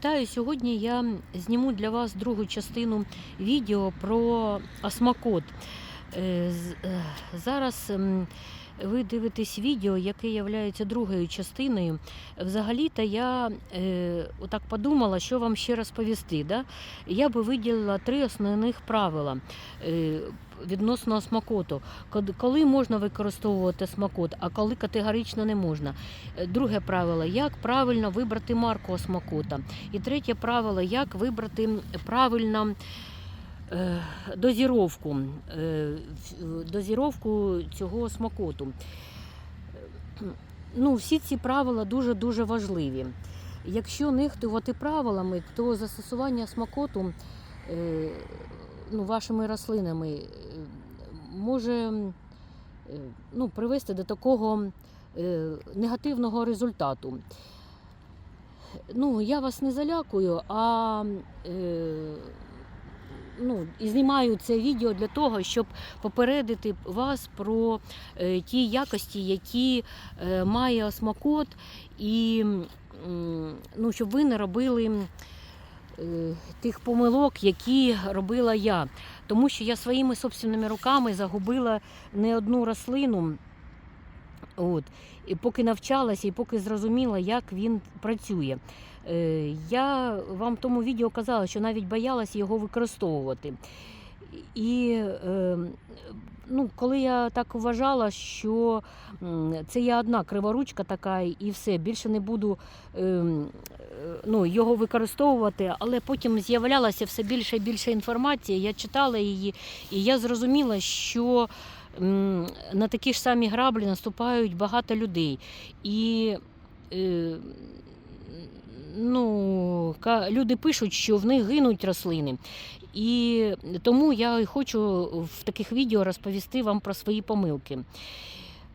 Вітаю! Сьогодні я зніму для вас другу частину відео про осмакот. Е, е, Зараз ем, ви дивитесь відео, яке є другою частиною. Взагалі-то я е, отак подумала, що вам ще розповісти. Да? Я би виділила три основних правила е, відносно осмакоту. Код- Коли можна використовувати смакот, а коли категорично не можна. Е, Друге правило, як правильно вибрати марку осмакота. І третє правило, як вибрати правильно дозіровку, е, дозіровку цього смакоту. Е, Ну, всі ці правила дуже-дуже важливі. Якщо нехтувати правилами, то застосування смакоту е, ну, вашими рослинами е, може е, ну, привести до такого е, негативного результату. Ну, я вас не залякую, а е, ну, і знімаю це відео для того, щоб попередити вас про е, ті якості, які е, має осмакот, і ну, щоб ви не робили е, тих помилок, які робила я. Тому що я своїми собственними руками загубила не одну рослину. От. І поки навчалася, і поки зрозуміла, як він працює. Е, Я вам в тому відео казала, що навіть боялася його використовувати. І е, ну, коли я так вважала, що це я одна криворучка така, і все, більше не буду е, м, е, ну, його використовувати, але потім з'являлася все більше і більше інформації, я читала її, і я зрозуміла, що на такі ж самі граблі наступають багато людей. І е, ну, люди пишуть, що в них гинуть рослини. І тому я хочу в таких відео розповісти вам про свої помилки.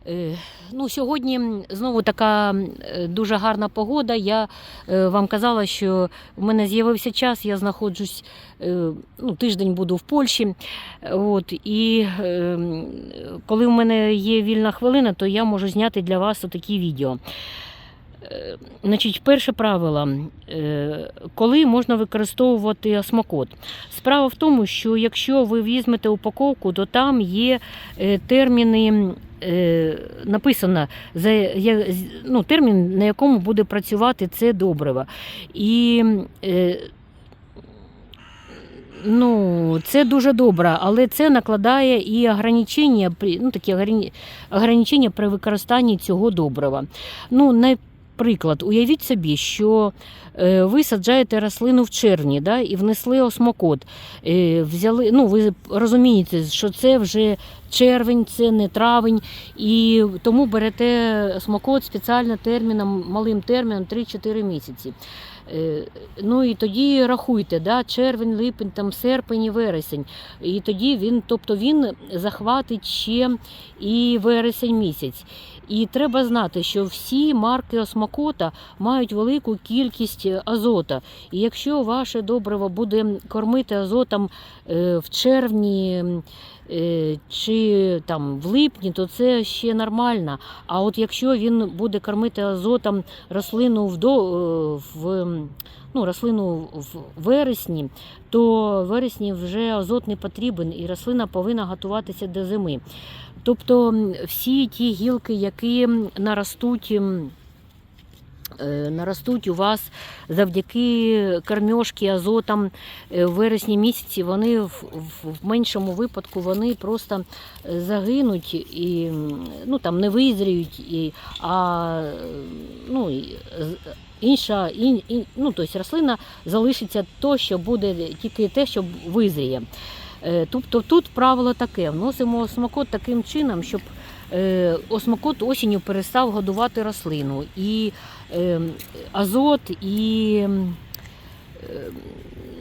Е, Ну, сьогодні знову така е, дуже гарна погода. Я е, вам казала, що в мене з'явився час, я знаходжусь ну, тиждень буду в Польщі. От, і коли в мене є вільна хвилина, то я можу зняти для вас отакі відео. Е, Значить, перше правило, е, коли можна використовувати осмакот. Справа в тому, що якщо ви візьмете упаковку, то там є е, терміни. Написано за ну, термін, на якому буде працювати це добриво. І ну, це дуже добре, але це накладає і ограничення, ну, такі ограничення при використанні цього добрива. Ну, наприклад, уявіть собі, що е, ви саджаєте рослину в червні да, і внесли осмокот. Е, взяли, ну, ви розумієте, що це вже червень, це не травень, і тому берете осмокот спеціально терміном, малим терміном 3-4 місяці. Е, Ну і тоді рахуйте, да, червень, липень, там, серпень і вересень. І тоді він, тобто він захватить ще і вересень місяць. І треба знати, що всі марки осмакота мають велику кількість азота. І якщо ваше добриво буде кормити азотом е, в червні е, чи там в липні, то це ще нормально. А от якщо він буде кормити азотом рослину в, е, в ну, рослину в вересні, то в вересні вже азот не потрібен, і рослина повинна готуватися до зими. Тобто всі ті гілки, які наростуть. е, Наростуть у вас завдяки кормьошки азотом е, в вересні місяці, вони в, в, меншому випадку вони просто е, загинуть і ну, там, не визріють, і, а ну, інша, ін, ін, ну, тобто рослина залишиться то, що буде тільки те, що визріє. Е, Тобто тут правило таке: вносимо осмокот таким чином, щоб е, осмокот осінню перестав годувати рослину. І е, азот, і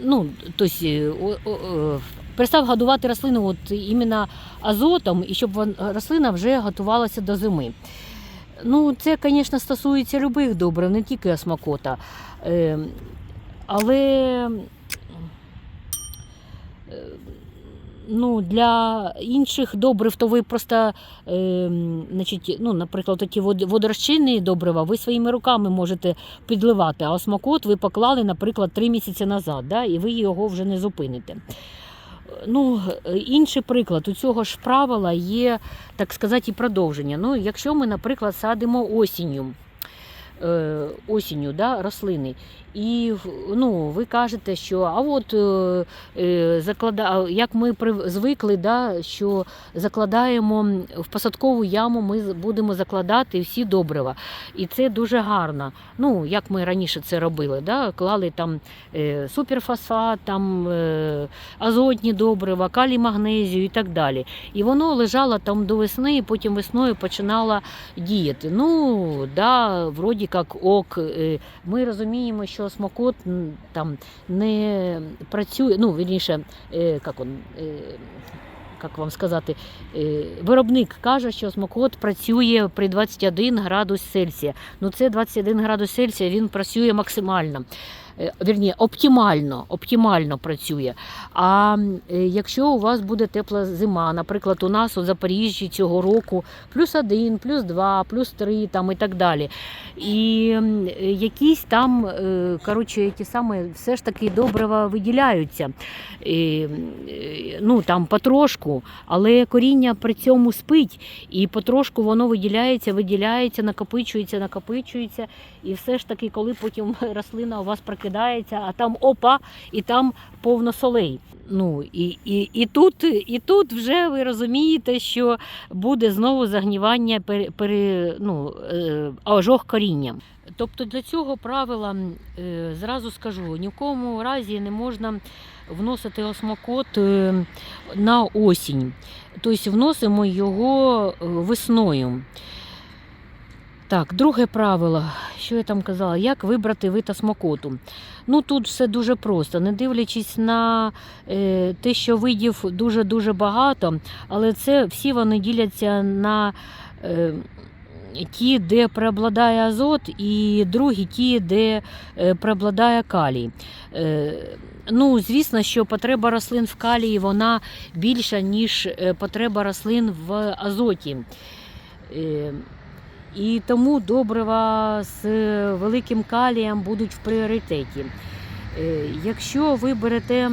ну, тобто, перестав годувати рослину от іменно азотом, і щоб рослина вже готувалася до зими. Ну, це, звісно, стосується любих добрив, не тільки осмокота. Але Ну, для інших добрив, то ви просто, е, значить, ну, наприклад, такі вод- водорозчинні добрива ви своїми руками можете підливати, а осмокот ви поклали, наприклад, три місяці назад, да, і ви його вже не зупините. Ну, інший приклад у цього ж правила є, так сказати, і продовження. Ну, якщо ми, наприклад, садимо осінню, осінню да, рослини, і ну, ви кажете, що а от е, е, заклада... як ми звикли, да, що закладаємо в посадкову яму, ми будемо закладати всі добрива. І це дуже гарно. Ну, як ми раніше це робили, да? клали там е, суперфосфат, там, е, азотні добрива, калій магнезію і так далі. І воно лежало там до весни, і потім весною починало діяти. Ну, да, вроді як ок. Е, Ми розуміємо, що смокот там не працює, ну, вірніше, як он, е, як вам сказати, виробник каже, що смокот працює при 21 градус Цельсія. Ну, це 21 градус Цельсія, він працює максимально. Е, Вірні, оптимально, оптимально працює. А е, якщо у вас буде тепла зима, наприклад, у нас у Запоріжжі цього року плюс один, плюс два, плюс три там і так далі. І е, якісь там, коротше, ті саме все ж таки добрива виділяються. І, ну, там потрошку, але коріння при цьому спить, і потрошку воно виділяється, виділяється, накопичується, накопичується. І все ж таки, коли потім рослина у вас прокидається, а там опа, і там повно солей. Ну і, і, і, тут, і тут вже ви розумієте, що буде знову загнівання пере, пере, ну, е, ожог коріння. Тобто для цього правила е, зразу скажу, ні в кому разі не можна вносити осмокот е, на осінь. Тобто вносимо його е, весною. Так, друге правило, що я там казала, як вибрати вид осмокоту. Ну тут все дуже просто, не дивлячись на е, те, що видів дуже-дуже багато, але це всі вони діляться на е, ті, де преобладає азот, і другі ті, де е, преобладає калій. Е, ну, звісно, що потреба рослин в калії вона більша, ніж е, потреба рослин в азоті. Е, і тому добрива з великим калієм будуть в пріоритеті. Е, Якщо ви берете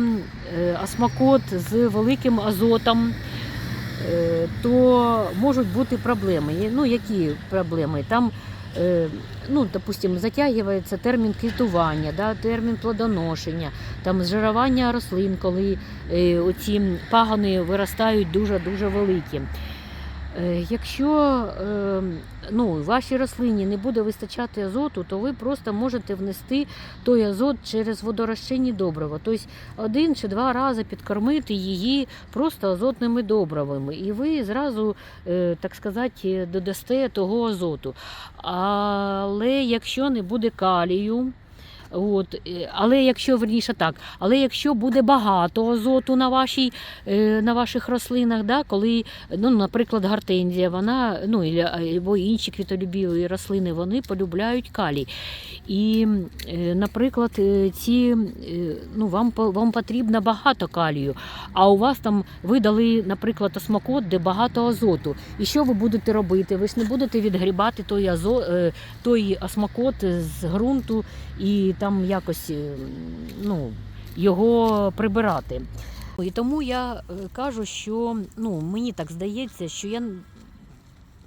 е, осмокот з великим азотом, е, то можуть бути проблеми. Ну, які проблеми? Там, ну, допустим, затягується термін квітування, да, термін плодоношення, там зжирування рослин, коли оці пагони виростають дуже-дуже великі. Е, Якщо е, ну, вашій рослині не буде вистачати азоту, то ви просто можете внести той азот через водорозчинні добрива. Тобто один чи два рази підкормити її просто азотними добривами, і ви зразу, е, так сказати, додасте того азоту. Але якщо не буде калію, От, е, але якщо верніше так, але якщо буде багато азоту на вашій, е, на ваших рослинах, да, коли, ну, наприклад, гортензія, вона, ну, або інші квітолюбіві рослини, вони полюбляють калій. І, е, наприклад, ці, ну, вам, вам потрібно багато калію, а у вас там ви дали, наприклад, осмокот, де багато азоту. І що ви будете робити? Ви ж не будете відгрібати той, азо, е, той осмокот з ґрунту і там якось е, ну, його прибирати. І тому я е, кажу, що ну, мені так здається, що я.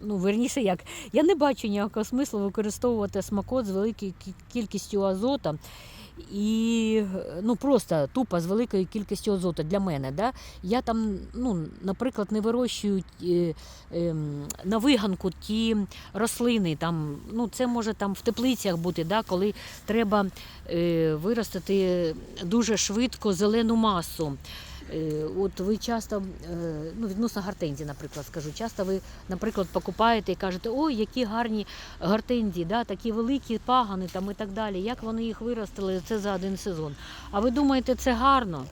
Ну, верніше як, я не бачу ніякого смислу використовувати смакот з великою кількістю азота і ну, просто тупо з великою кількістю азоту для мене. Да? Я там, ну, наприклад, не вирощую е, е, на виганку ті рослини. Там, ну, це може там в теплицях бути, да, коли треба е, виростити дуже швидко зелену масу. Е, От ви часто, е, ну відносно гортензії, наприклад, скажу, часто ви, наприклад, покупаєте і кажете, ой, які гарні гортензії, да, такі великі пагани там і так далі. Як вони їх виростили це за один сезон. А ви думаєте, це гарно?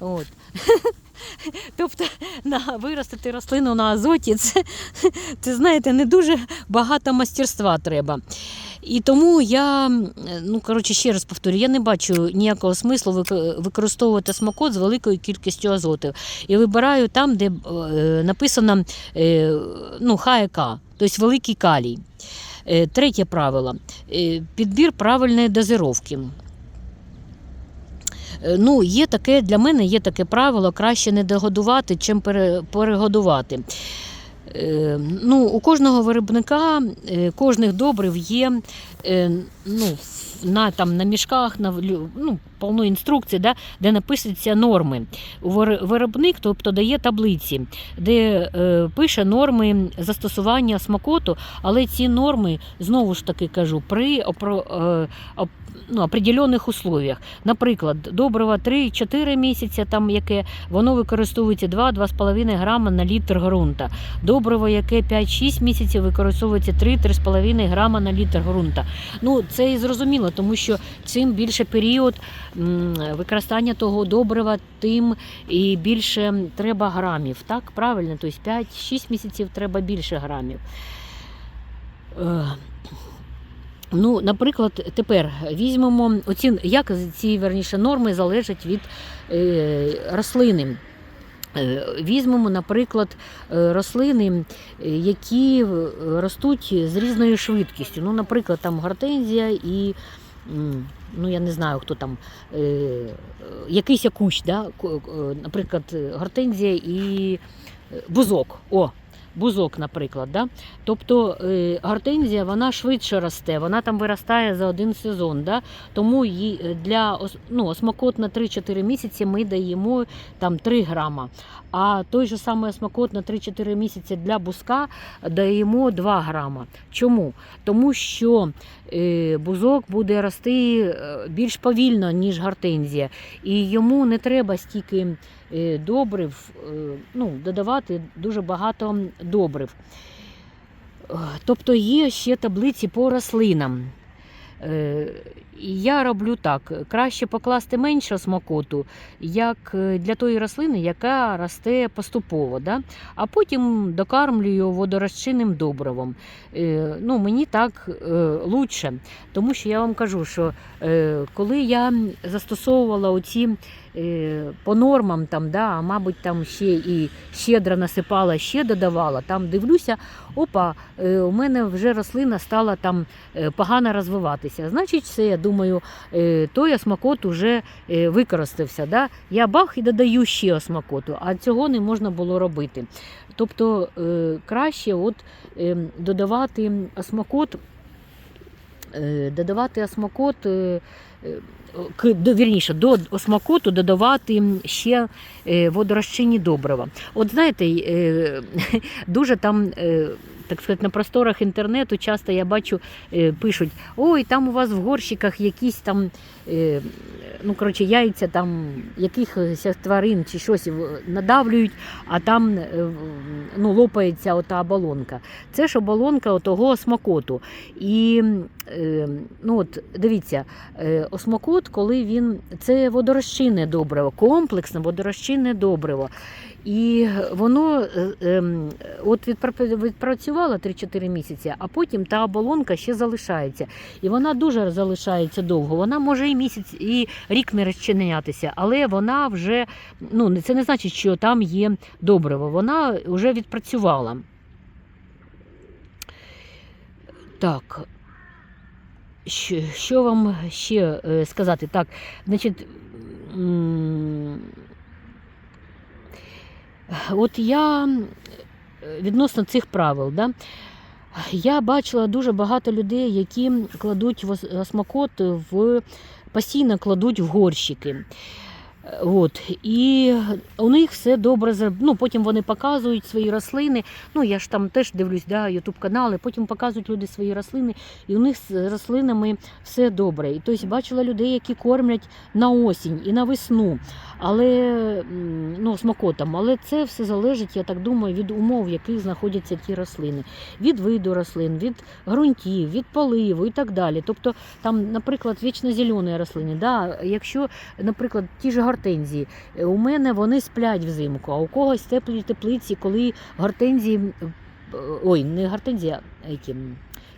От. Тобто на виростити рослину на азоті, це, це знаєте, не дуже багато мастерства треба. І тому я, ну коротше, ще раз повторю, я не бачу ніякого смислу використовувати смакот з великою кількістю азотів. І вибираю там, де е, написано е, ну, ХЕК, тобто великий калій. Е, Третє правило. Підбір правильної дозировки. Е, Ну, є таке, для мене є таке правило, краще не догодувати, чим пере- перегодувати. Е, Ну, у кожного виробника е, кожних добрив є е, ну, на, там, на мішках, на, ну, повно інструкцій, да, де написуються норми. Вир- Виробник тобто, дає таблиці, де е, пише норми застосування смакоту, але ці норми, знову ж таки кажу, при опро, е, оп- ну, определених условиях. Наприклад, добрива 3-4 місяці, там яке воно використовується 2-2,5 грама на літр ґрунта. Добриво, яке 5-6 місяців використовується 3-3,5 грама на літр ґрунта. Ну, це і зрозуміло, тому що чим більше період використання того добрива, тим і більше треба грамів. Так, правильно? Тобто 5-6 місяців треба більше грамів. Е, Ну, наприклад, тепер візьмемо оці, як ці верніше норми залежать від е, рослини. Е, Візьмемо, наприклад, е, рослини, е, які ростуть з різною швидкістю. Ну, наприклад, там гортензія і, ну я не знаю, хто там, якийсь кущ, да? наприклад, гортензія і бузок. О, бузок, наприклад. Да? Тобто е, гортензія вона швидше росте, вона там виростає за один сезон. Да? Тому їй е, для ну, осмокот на 3-4 місяці ми даємо там 3 грама. А той же самий осмакот на 3-4 місяці для бузка даємо 2 грама. Чому? Тому що е, бузок буде рости е, більш повільно, ніж гортензія. І йому не треба стільки е, добрив, ну, додавати дуже багато добрив. Тобто є ще таблиці по рослинам. Я роблю так: краще покласти менше смакоту, як е, для тої рослини, яка росте поступово, да? а потім докармлюю водорозчинним добривом. Е, Ну, мені так е, лучше, тому що я вам кажу, що е, коли я застосовувала оці е, по нормам, там, да, а мабуть, там ще і щедро насипала, ще додавала, там дивлюся, опа, е, у мене вже рослина стала там е, погано розвиватися. Значить, все, я думаю, е, той осмакот уже е, використався. Да? Я бах і додаю ще осмакоту, а цього не можна було робити. Тобто е, краще от, е, додавати осмакот, додавати осмакот. Вірніше, до осмакоту додавати ще водорозчинні добрива. От знаєте, дуже там, так сказати, на просторах інтернету часто я бачу, е, пишуть: ой, там у вас в горщиках якісь там, ну коротше, яйця там якихось тварин чи щось надавлюють, а там е, ну, лопається ота оболонка. Це ж оболонка отого смакоту. І е, ну от, дивіться, е, осмакот, коли він це водорозчинне добриво, комплексне водорозчинне добриво. І воно е, от відпрацювало 3-4 місяці, а потім та оболонка ще залишається. І вона дуже залишається довго. Вона може і місяць, і рік не розчинятися, але вона вже ну це не значить, що там є добриво. Вона вже відпрацювала. Так. Що, що вам ще е, сказати? Так, значить. От я е, відносно цих правил, да, я бачила дуже багато людей, які кладуть в ос- в постійно кладуть в горщики. От, і у них все добре Ну, потім вони показують свої рослини. Ну, я ж там теж дивлюсь, да, ютуб канали, потім показують люди свої рослини, і у них з рослинами все добре. І тобто бачила людей, які кормлять на осінь і на весну, але ну, смакотом. Але це все залежить, я так думаю, від умов, в яких знаходяться ті рослини, від виду рослин, від ґрунтів, від поливу і так далі. Тобто, там, наприклад, вічно зелені рослини. Да, якщо, наприклад, ті ж гортензії, у мене вони сплять взимку, а у когось теплі теплиці, коли гортензії, ой, не гортензія, а які,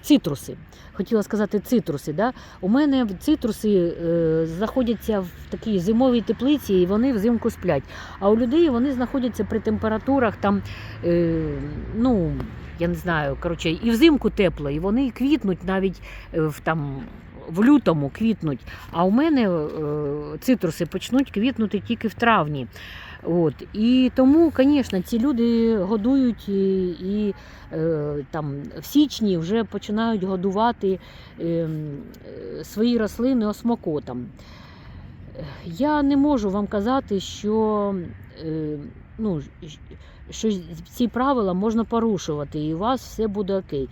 цитруси. Хотіла сказати цитруси. Да? У мене цитруси е, знаходяться в такій зимовій теплиці, і вони взимку сплять. А у людей вони знаходяться при температурах там, е, ну, я не знаю, коротше, і взимку тепло, і вони квітнуть навіть е, в там. В лютому квітнуть, а у мене е, цитруси почнуть квітнути тільки в травні. От. І тому, звісно, ці люди годують і, і е, там, в січні вже починають годувати е, е, свої рослини осмокотом. Я не можу вам казати, що, е, ну, що ці правила можна порушувати, і у вас все буде окей.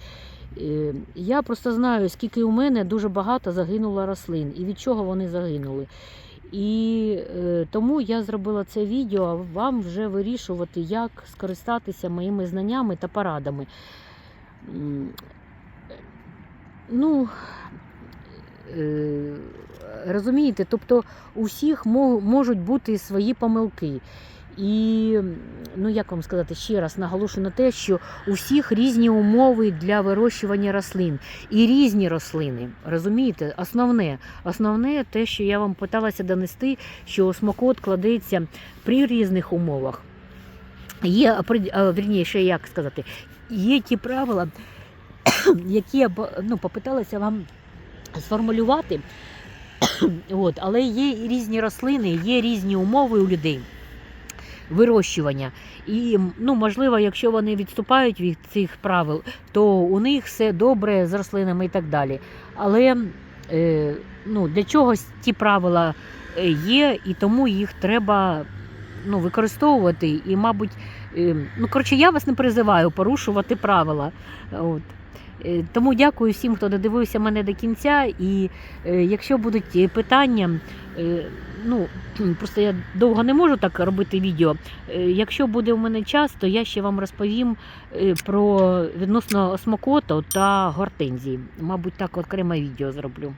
Я просто знаю, скільки у мене дуже багато загинуло рослин і від чого вони загинули. І е, тому я зробила це відео, а вам вже вирішувати, як скористатися моїми знаннями та порадами. Ну, е, розумієте, тобто у всіх можуть бути свої помилки. І, ну як вам сказати, ще раз наголошую на те, що у всіх різні умови для вирощування рослин і різні рослини. Розумієте, основне, основне те, що я вам питалася донести, що осмокот кладеться при різних умовах. Є вірніше, як сказати, є ті правила, які я ну, попиталася вам сформулювати. От, але є різні рослини, є різні умови у людей вирощування. І ну, можливо, якщо вони відступають від цих правил, то у них все добре з рослинами і так далі. Але е, ну, для чогось ті правила е, є, і тому їх треба ну, використовувати. І, мабуть, е, ну, коротше, я вас не призиваю порушувати правила. От. Е, Тому дякую всім, хто додивився мене до кінця. І е, якщо будуть питання, ну просто я довго не можу так робити відео. Е, Якщо буде у мене час, то я ще вам розповім е, про відносно смокоту та гортензії. Мабуть, так окреме відео зроблю.